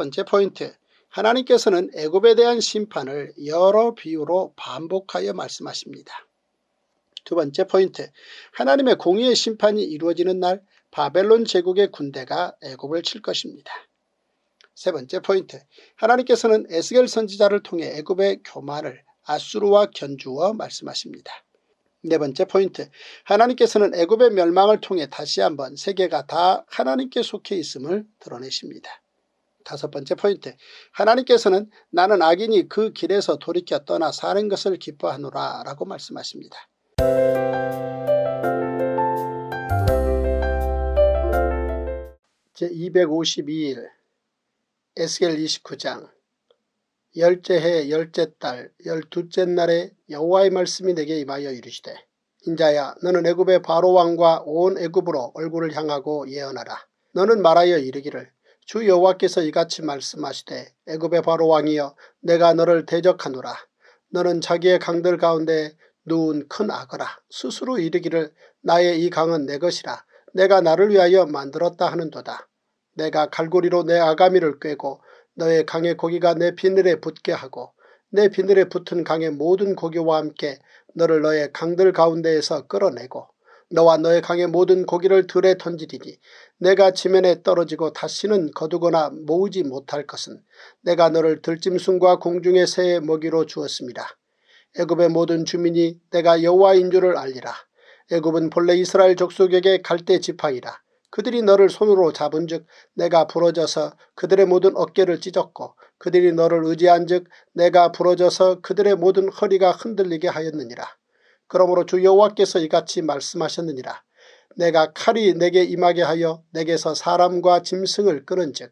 첫 번째 포인트 하나님께서는 애굽에 대한 심판을 여러 비유로 반복하여 말씀하십니다. 두 번째 포인트 하나님의 공의의 심판이 이루어지는 날 바벨론 제국의 군대가 애굽을 칠 것입니다. 세 번째 포인트 하나님께서는 에스겔 선지자를 통해 애굽의 교만을 아수르와 견주어 말씀하십니다. 네 번째 포인트 하나님께서는 애굽의 멸망을 통해 다시 한번 세계가 다 하나님께 속해 있음을 드러내십니다. 다섯 번째 포인트 하나님께서는 나는 악인이 그 길에서 돌이켜 떠나 사는 것을 기뻐하노라 라고 말씀하십니다. 제252일 에스겔 29장 열째 해 열째 달 열두째 날에 여호와의 말씀이 내게 임하여 이르시되 인자야 너는 애굽의 바로 왕과 온 애굽으로 얼굴을 향하고 예언하라. 너는 말하여 이르기를 주 여호와께서 이같이 말씀하시되 애굽의 바로 왕이여 내가 너를 대적하노라. 너는 자기의 강들 가운데 누운 큰 악어라. 스스로 이르기를 나의 이 강은 내 것이라. 내가 나를 위하여 만들었다 하는도다. 내가 갈고리로 내 아가미를 꿰고 너의 강의 고기가 내 비늘에 붙게 하고 내 비늘에 붙은 강의 모든 고기와 함께 너를 너의 강들 가운데에서 끌어내고 너와 너의 강의 모든 고기를 들에 던지리니 내가 지면에 떨어지고 다시는 거두거나 모으지 못할 것은 내가 너를 들짐승과 공중의 새의 먹이로 주었습니다. 애굽의 모든 주민이 내가 여호와인 줄을 알리라. 애굽은 본래 이스라엘 족속에게 갈대 지팡이라. 그들이 너를 손으로 잡은 즉 내가 부러져서 그들의 모든 어깨를 찢었고 그들이 너를 의지한 즉 내가 부러져서 그들의 모든 허리가 흔들리게 하였느니라. 그러므로 주 여호와께서 이같이 말씀하셨느니라. 내가 칼이 내게 임하게 하여 내게서 사람과 짐승을 끄는 즉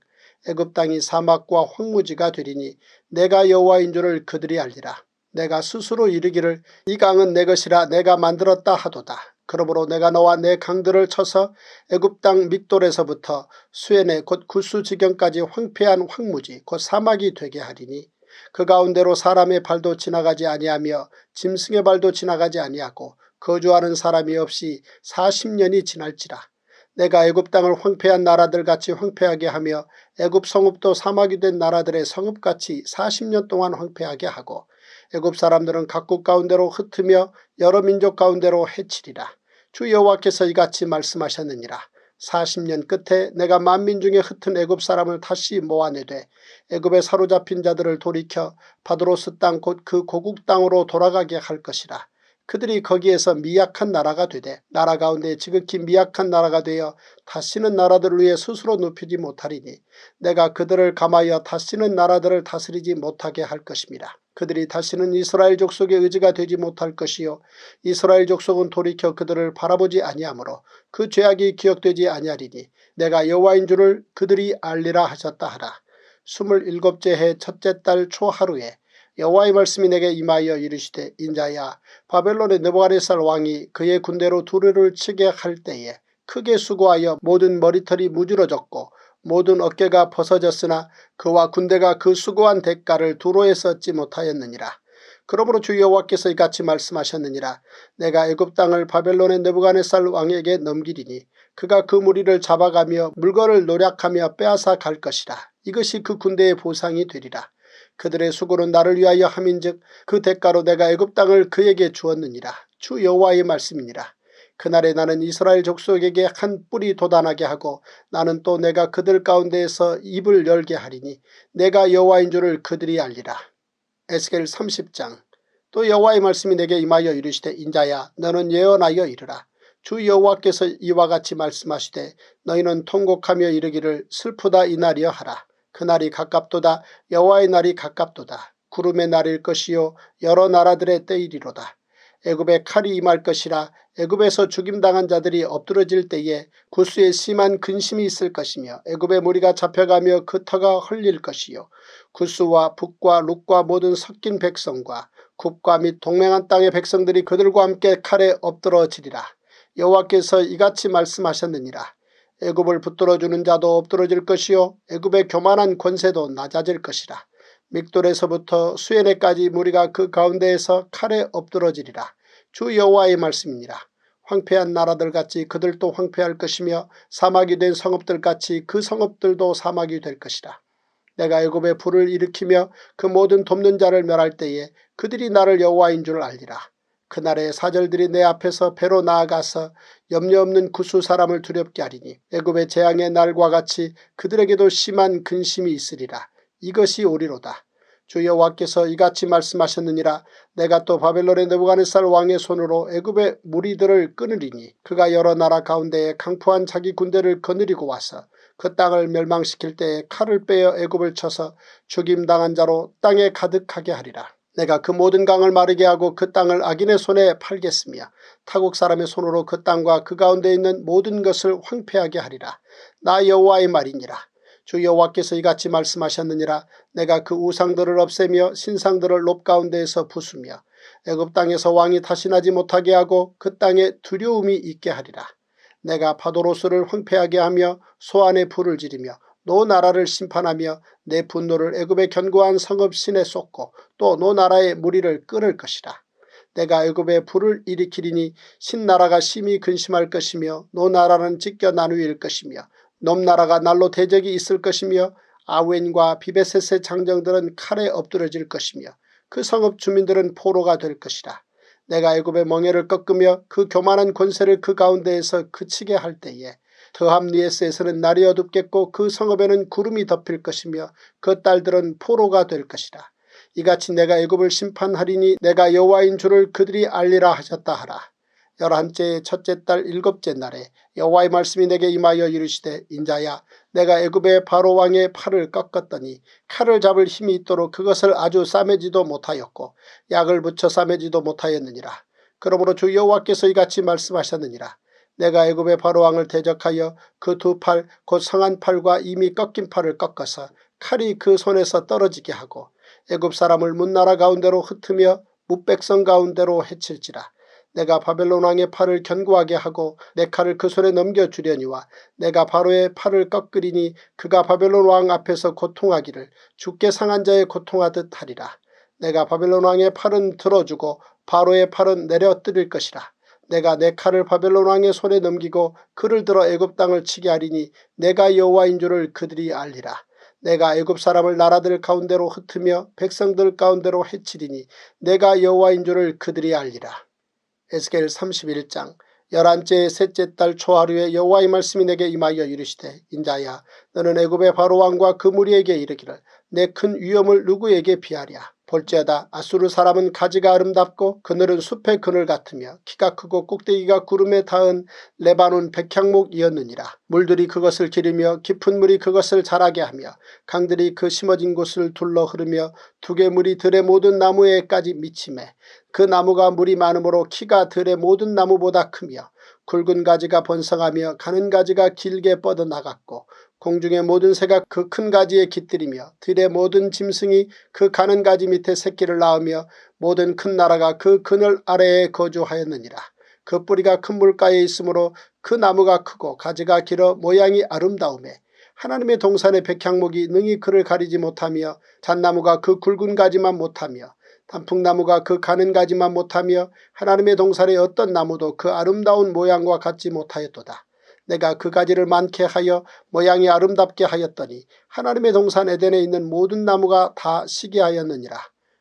애굽 땅이 사막과 황무지가 되리니 내가 여호와인 줄을 그들이 알리라. 내가 스스로 이르기를 이 강은 내 것이라 내가 만들었다 하도다. 그러므로 내가 너와 내 강들을 쳐서 애굽 땅 밑돌에서부터 수엔의 곧 구수 지경까지 황폐한 황무지 곧 사막이 되게 하리니 그 가운데로 사람의 발도 지나가지 아니하며 짐승의 발도 지나가지 아니하고 거주하는 사람이 없이 40년이 지날지라. 내가 애굽 땅을 황폐한 나라들 같이 황폐하게 하며 애굽 성읍도 사막이 된 나라들의 성읍같이 40년 동안 황폐하게 하고 애굽 사람들은 각국 가운데로 흩으며 여러 민족 가운데로 해치리라. 주 여호와께서 이같이 말씀하셨느니라. 40년 끝에 내가 만민 중에 흩은 애굽 사람을 다시 모아내되 애굽에 사로잡힌 자들을 돌이켜 바드로스 땅 곧 그 고국 땅으로 돌아가게 할 것이라. 그들이 거기에서 미약한 나라가 되되 나라 가운데 지극히 미약한 나라가 되어 다시는 나라들을 위해 스스로 눕히지 못하리니 내가 그들을 감하여 다시는 나라들을 다스리지 못하게 할 것입니다. 그들이 다시는 이스라엘 족속의 의지가 되지 못할 것이요 이스라엘 족속은 돌이켜 그들을 바라보지 아니하므로 그 죄악이 기억되지 아니하리니 내가 여호와인 줄을 그들이 알리라 하셨다 하라. 스물일곱째 해 첫째 달 초하루에 여호와의 말씀이 내게 임하여 이르시되 인자야 바벨론의 느부갓네살 왕이 그의 군대로 두루를 치게 할 때에 크게 수고하여 모든 머리털이 무지러졌고 모든 어깨가 벗어졌으나 그와 군대가 그 수고한 대가를 두로에 썼지 못하였느니라. 그러므로 주 여호와께서 이같이 말씀하셨느니라. 내가 애굽 땅을 바벨론의 느부갓네살 왕에게 넘기리니 그가 그 무리를 잡아가며 물건을 노략하며 빼앗아 갈 것이라. 이것이 그 군대의 보상이 되리라. 그들의 수고는 나를 위하여 함인즉 그 대가로 내가 애굽 땅을 그에게 주었느니라. 주 여호와의 말씀이니라. 그날에 나는 이스라엘 족속에게 한 뿔이 도단하게 하고 나는 또 내가 그들 가운데에서 입을 열게 하리니 내가 여호와인 줄을 그들이 알리라. 에스겔 30장 또 여호와의 말씀이 내게 임하여 이르시되 인자야 너는 예언하여 이르라. 주 여호와께서 이와 같이 말씀하시되 너희는 통곡하며 이르기를 슬프다 이날이여 하라. 그날이 가깝도다 여호와의 날이 가깝도다. 구름의 날일 것이요 여러 나라들의 때이리로다. 애굽에 칼이 임할 것이라 애굽에서 죽임당한 자들이 엎드러질 때에 구스에 심한 근심이 있을 것이며 애굽의 무리가 잡혀가며 그 터가 흘릴 것이요 구스와 북과 룩과 모든 섞인 백성과 국과 및 동맹한 땅의 백성들이 그들과 함께 칼에 엎드러지리라. 여호와께서 이같이 말씀하셨느니라. 애굽을 붙들어주는 자도 엎드러질 것이요 애굽의 교만한 권세도 낮아질 것이라. 믹돌에서부터 수에네까지 무리가 그 가운데에서 칼에 엎드러지리라. 주 여호와의 말씀이니라. 황폐한 나라들같이 그들도 황폐할 것이며 사막이 된 성읍들같이 그 성읍들도 사막이 될 것이라. 내가 애굽에 불을 일으키며 그 모든 돕는 자를 멸할 때에 그들이 나를 여호와인 줄 알리라. 그날의 사절들이 내 앞에서 배로 나아가서 염려 없는 구수 사람을 두렵게 하리니 애굽의 재앙의 날과 같이 그들에게도 심한 근심이 있으리라. 이것이 오리로다. 주 여호와께서 이같이 말씀하셨느니라 내가 또 바벨론의 느부갓네살 왕의 손으로 애굽의 무리들을 끊으리니 그가 여러 나라 가운데에 강포한 자기 군대를 거느리고 와서 그 땅을 멸망시킬 때에 칼을 빼어 애굽을 쳐서 죽임당한 자로 땅에 가득하게 하리라. 내가 그 모든 강을 마르게 하고 그 땅을 악인의 손에 팔겠으며 타국 사람의 손으로 그 땅과 그 가운데 있는 모든 것을 황폐하게 하리라. 나 여호와의 말이니라. 주 여호와께서 이같이 말씀하셨느니라 내가 그 우상들을 없애며 신상들을 높 가운데에서 부수며 애굽 땅에서 왕이 다시 나지 못하게 하고 그 땅에 두려움이 있게 하리라. 내가 파도로스를 황폐하게 하며 소안에 불을 지르며 노 나라를 심판하며 내 분노를 애굽에 견고한 성읍 신에 쏟고 또 노 나라의 무리를 끊을 것이라. 내가 애굽에 불을 일으키리니 신나라가 심히 근심할 것이며 노 나라는 찢겨 나누일 것이며 넘나라가 날로 대적이 있을 것이며 아웬과 비베셋의 장정들은 칼에 엎드러질 것이며 그 성읍 주민들은 포로가 될 것이라. 내가 애굽의 멍에를 꺾으며 그 교만한 권세를 그 가운데에서 그치게 할 때에 더함리에스에서는 날이 어둡겠고 그 성읍에는 구름이 덮일 것이며 그 딸들은 포로가 될 것이라. 이같이 내가 애굽을 심판하리니 내가 여호와인 줄을 그들이 알리라 하셨다 하라. 열한째 첫째 달 일곱째 날에 여호와의 말씀이 내게 임하여 이르시되 인자야 내가 애굽의 바로 왕의 팔을 꺾었더니 칼을 잡을 힘이 있도록 그것을 아주 싸매지도 못하였고 약을 붙여 싸매지도 못하였느니라. 그러므로 주 여호와께서 이같이 말씀하셨느니라. 내가 애굽의 바로 왕을 대적하여 그 두 팔곧 성한 팔과 이미 꺾인 팔을 꺾어서 칼이 그 손에서 떨어지게 하고 애굽 사람을 문나라 가운데로 흩으며 무백성 가운데로 해칠지라. 내가 바벨론 왕의 팔을 견고하게 하고 내 칼을 그 손에 넘겨주려니와 내가 바로의 팔을 꺾으리니 그가 바벨론 왕 앞에서 고통하기를 죽게 상한 자의 고통하듯 하리라. 내가 바벨론 왕의 팔은 들어주고 바로의 팔은 내려뜨릴 것이라. 내가 내 칼을 바벨론 왕의 손에 넘기고 그를 들어 애굽 땅을 치게 하리니 내가 여호와인 줄을 그들이 알리라. 내가 애굽 사람을 나라들 가운데로 흩으며 백성들 가운데로 해치리니 내가 여호와인 줄을 그들이 알리라. 에스겔 31장 열한째 셋째 달 초하루에 여호와의 말씀이 내게 임하여 이르시되 인자야 너는 애굽의 바로왕과 그 무리에게 이르기를 내 큰 위엄을 누구에게 비하랴 볼지어다 아수르 사람은 가지가 아름답고 그늘은 숲의 그늘 같으며 키가 크고 꼭대기가 구름에 닿은 레바논 백향목이었느니라. 물들이 그것을 기르며 깊은 물이 그것을 자라게 하며 강들이 그 심어진 곳을 둘러 흐르며 두개 물이 들의 모든 나무에까지 미침해 그 나무가 물이 많으므로 키가 들의 모든 나무보다 크며 굵은 가지가 번성하며 가는 가지가 길게 뻗어나갔고 공중의 모든 새가 그 큰 가지에 깃들이며 들의 모든 짐승이 그 가는 가지 밑에 새끼를 낳으며 모든 큰 나라가 그 그늘 아래에 거주하였느니라. 그 뿌리가 큰 물가에 있으므로 그 나무가 크고 가지가 길어 모양이 아름다움에 하나님의 동산의 백향목이 능히 그를 가리지 못하며 잣나무가 그 굵은 가지만 못하며 단풍나무가 그 가는 가지만 못하며 하나님의 동산의 어떤 나무도 그 아름다운 모양과 같지 못하였도다. 내가 그 가지를 많게 하여 모양이 아름답게 하였더니 하나님의 동산 에덴에 있는 모든 나무가 다 시게 하였느니라.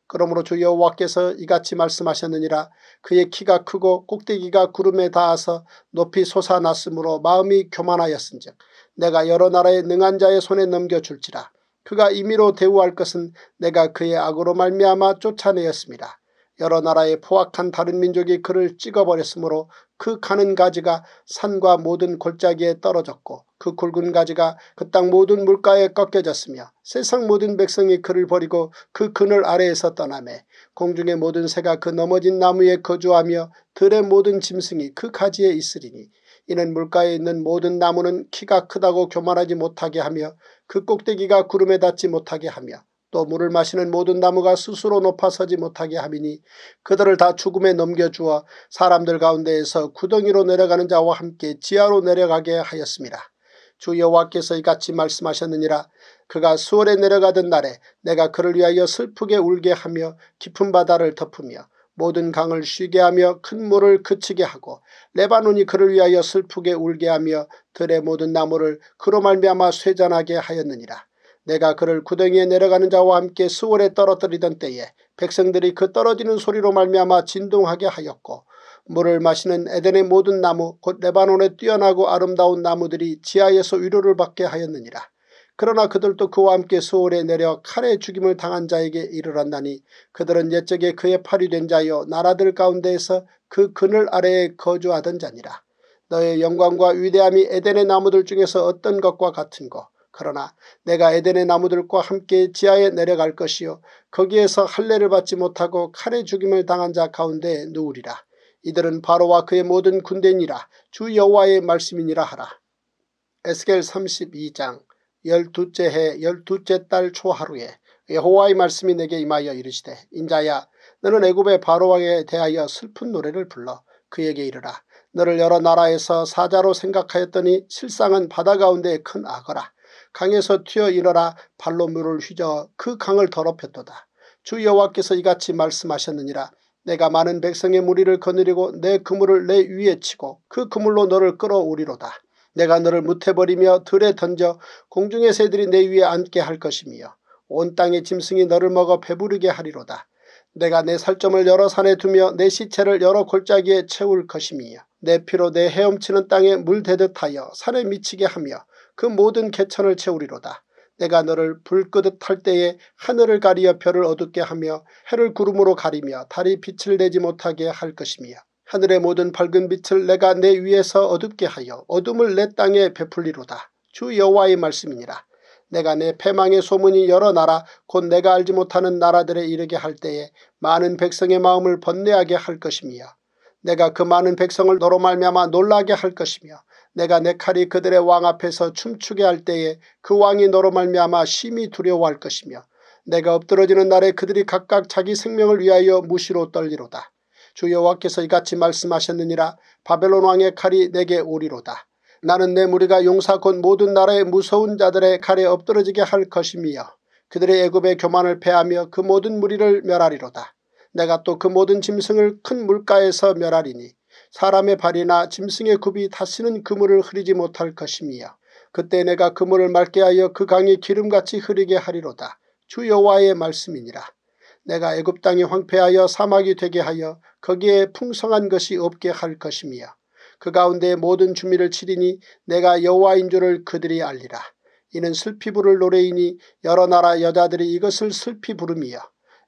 그러므로 주 여호와께서 이같이 말씀하셨느니라 그의 키가 크고 꼭대기가 구름에 닿아서 높이 솟아났으므로 마음이 교만하였은즉 내가 여러 나라의 능한 자의 손에 넘겨줄지라. 그가 임의로 대우할 것은 내가 그의 악으로 말미암아 쫓아내었습니다. 여러 나라의 포악한 다른 민족이 그를 찍어버렸으므로 그 가는 가지가 산과 모든 골짜기에 떨어졌고 그 굵은 가지가 그 땅 모든 물가에 꺾여졌으며 세상 모든 백성이 그를 버리고 그 그늘 아래에서 떠나매 공중의 모든 새가 그 넘어진 나무에 거주하며 들의 모든 짐승이 그 가지에 있으리니 이는 물가에 있는 모든 나무는 키가 크다고 교만하지 못하게 하며 그 꼭대기가 구름에 닿지 못하게 하며 또 물을 마시는 모든 나무가 스스로 높아 서지 못하게 함이니 그들을 다 죽음에 넘겨주어 사람들 가운데에서 구덩이로 내려가는 자와 함께 지하로 내려가게 하였습니다. 주 여호와께서 이같이 말씀하셨느니라 그가 수월에 내려가던 날에 내가 그를 위하여 슬프게 울게 하며 깊은 바다를 덮으며 모든 강을 쉬게 하며 큰 물을 그치게 하고 레바논이 그를 위하여 슬프게 울게 하며 들의 모든 나무를 그로 말미암아 쇠잔하게 하였느니라. 내가 그를 구덩이에 내려가는 자와 함께 수월에 떨어뜨리던 때에 백성들이 그 떨어지는 소리로 말미암아 진동하게 하였고 물을 마시는 에덴의 모든 나무 곧 레바논에 뛰어나고 아름다운 나무들이 지하에서 위로를 받게 하였느니라. 그러나 그들도 그와 함께 수월에 내려 칼에 죽임을 당한 자에게 이르렀나니 그들은 옛적에 그의 팔이 된 자여 나라들 가운데에서 그 그늘 아래에 거주하던 자니라. 너의 영광과 위대함이 에덴의 나무들 중에서 어떤 것과 같은고 그러나 내가 에덴의 나무들과 함께 지하에 내려갈 것이요 거기에서 할례를 받지 못하고 칼에 죽임을 당한 자 가운데 누우리라. 이들은 바로와 그의 모든 군대니라 주 여호와의 말씀이니라 하라. 에스겔 32장 열두째 해 열두째 달 초하루에 여호와의 말씀이 내게 임하여 이르시되 인자야 너는 애굽의 바로왕에 대하여 슬픈 노래를 불러 그에게 이르라. 너를 여러 나라에서 사자로 생각하였더니 실상은 바다 가운데의 큰 악어라. 강에서 튀어 일어라 발로 물을 휘저 그 강을 더럽혔도다. 주 여호와께서 이같이 말씀하셨느니라. 내가 많은 백성의 무리를 거느리고 내 그물을 내 위에 치고 그 그물로 너를 끌어오리로다. 내가 너를 무태버리며 들에 던져 공중의 새들이 내 위에 앉게 할 것이며 온 땅의 짐승이 너를 먹어 배부르게 하리로다. 내가 내 살점을 여러 산에 두며 내 시체를 여러 골짜기에 채울 것이며 내 피로 내 헤엄치는 땅에 물 대듯 하여 산에 미치게 하며 그 모든 개천을 채우리로다. 내가 너를 불 끄듯 할 때에 하늘을 가리어 별을 어둡게 하며 해를 구름으로 가리며 달이 빛을 내지 못하게 할 것이며 하늘의 모든 밝은 빛을 내가 내 위에서 어둡게 하여 어둠을 내 땅에 베풀리로다. 주 여호와의 말씀이니라. 내가 내 패망의 소문이 여러 나라 곧 내가 알지 못하는 나라들에 이르게 할 때에 많은 백성의 마음을 번뇌하게 할 것이며 내가 그 많은 백성을 너로 말미암아 놀라게 할 것이며 내가 내 칼이 그들의 왕 앞에서 춤추게 할 때에 그 왕이 너로 말미암아 심히 두려워할 것이며 내가 엎드러지는 날에 그들이 각각 자기 생명을 위하여 무시로 떨리로다. 주 여호와께서 이같이 말씀하셨느니라 바벨론 왕의 칼이 내게 오리로다. 나는 내 무리가 용사 곧 모든 나라의 무서운 자들의 칼에 엎드러지게 할 것이며 그들의 애굽의 교만을 패하며 그 모든 무리를 멸하리로다. 내가 또 그 모든 짐승을 큰 물가에서 멸하리니 사람의 발이나 짐승의 굽이 다시는 그물을 흐리지 못할 것이며 그때 내가 그물을 맑게 하여 그 강이 기름같이 흐리게 하리로다. 주 여호와의 말씀이니라. 내가 애굽 땅이 황폐하여 사막이 되게 하여 거기에 풍성한 것이 없게 할 것이며 그 가운데 모든 주민을 치리니 내가 여호와인 줄을 그들이 알리라. 이는 슬피 부를 노래이니 여러 나라 여자들이 이것을 슬피 부르며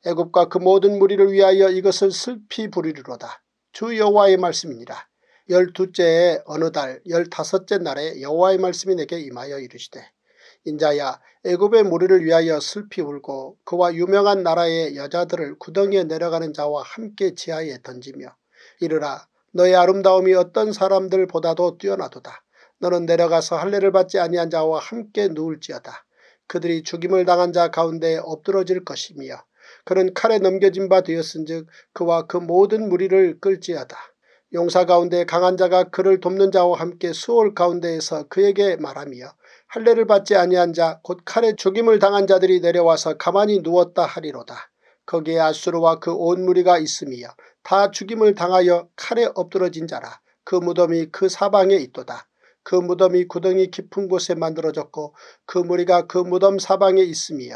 애굽과 그 모든 무리를 위하여 이것을 슬피 부르리로다. 주 여호와의 말씀이니라. 열두째의 어느 달 열다섯째 날에 여호와의 말씀이 내게 임하여 이르시되 인자야 애굽의 무리를 위하여 슬피 울고 그와 유명한 나라의 여자들을 구덩이에 내려가는 자와 함께 지하에 던지며 이르라 너의 아름다움이 어떤 사람들보다도 뛰어나도다. 너는 내려가서 할례를 받지 아니한 자와 함께 누울지어다. 그들이 죽임을 당한 자 가운데 엎드러질 것이며 그는 칼에 넘겨진 바 되었은즉 그와 그 모든 무리를 끌지어다. 용사 가운데 강한 자가 그를 돕는 자와 함께 수월 가운데에서 그에게 말하며 할례를 받지 아니한 자 곧 칼에 죽임을 당한 자들이 내려와서 가만히 누웠다 하리로다. 거기에 아수르와 그 온 무리가 있으며 다 죽임을 당하여 칼에 엎드러진 자라. 그 무덤이 그 사방에 있도다. 그 무덤이 구덩이 깊은 곳에 만들어졌고 그 무리가 그 무덤 사방에 있으며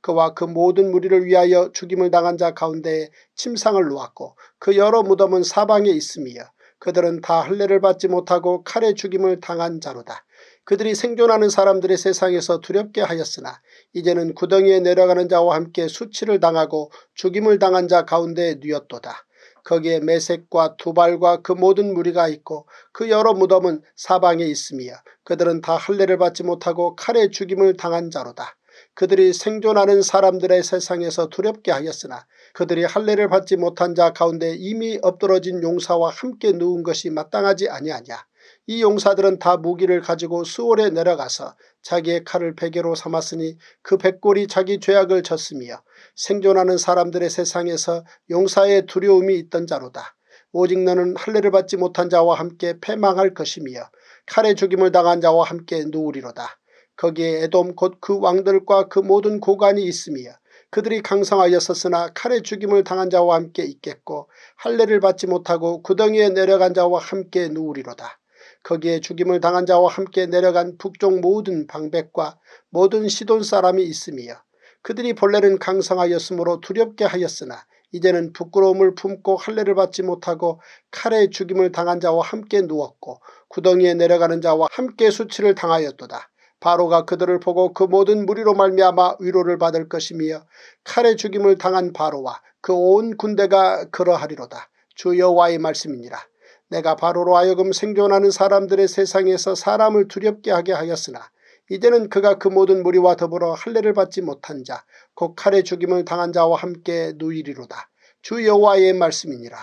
그와 그 모든 무리를 위하여 죽임을 당한 자 가운데에 침상을 놓았고 그 여러 무덤은 사방에 있으며 그들은 다 할례를 받지 못하고 칼에 죽임을 당한 자로다. 그들이 생존하는 사람들의 세상에서 두렵게 하였으나 이제는 구덩이에 내려가는 자와 함께 수치를 당하고 죽임을 당한 자 가운데 누였도다. 거기에 메색과 두발과 그 모든 무리가 있고 그 여러 무덤은 사방에 있으며 그들은 다 할례를 받지 못하고 칼에 죽임을 당한 자로다. 그들이 생존하는 사람들의 세상에서 두렵게 하였으나 그들이 할례를 받지 못한 자 가운데 이미 엎드러진 용사와 함께 누운 것이 마땅하지 아니하냐. 이 용사들은 다 무기를 가지고 수월에 내려가서 자기의 칼을 베개로 삼았으니 그 백골이 자기 죄악을 졌으며 생존하는 사람들의 세상에서 용사의 두려움이 있던 자로다. 오직 너는 할례를 받지 못한 자와 함께 패망할 것이며 칼에 죽임을 당한 자와 함께 누우리로다. 거기에 에돔 곧 그 왕들과 그 모든 고관이 있으며 그들이 강성하였었으나 칼에 죽임을 당한 자와 함께 있겠고 할례를 받지 못하고 구덩이에 내려간 자와 함께 누우리로다. 거기에 죽임을 당한 자와 함께 내려간 북쪽 모든 방백과 모든 시돈 사람이 있으며 그들이 본래는 강성하였으므로 두렵게 하였으나 이제는 부끄러움을 품고 할례를 받지 못하고 칼에 죽임을 당한 자와 함께 누웠고 구덩이에 내려가는 자와 함께 수치를 당하였도다. 바로가 그들을 보고 그 모든 무리로 말미암아 위로를 받을 것이며 칼에 죽임을 당한 바로와 그 온 군대가 그러하리로다. 주 여호와의 말씀이니라. 내가 바로로 하여금 생존하는 사람들의 세상에서 사람을 두렵게 하게 하였으나 이제는 그가 그 모든 무리와 더불어 할례를 받지 못한 자, 곧 칼에 죽임을 당한 자와 함께 누이리로다. 주 여호와의 말씀이니라.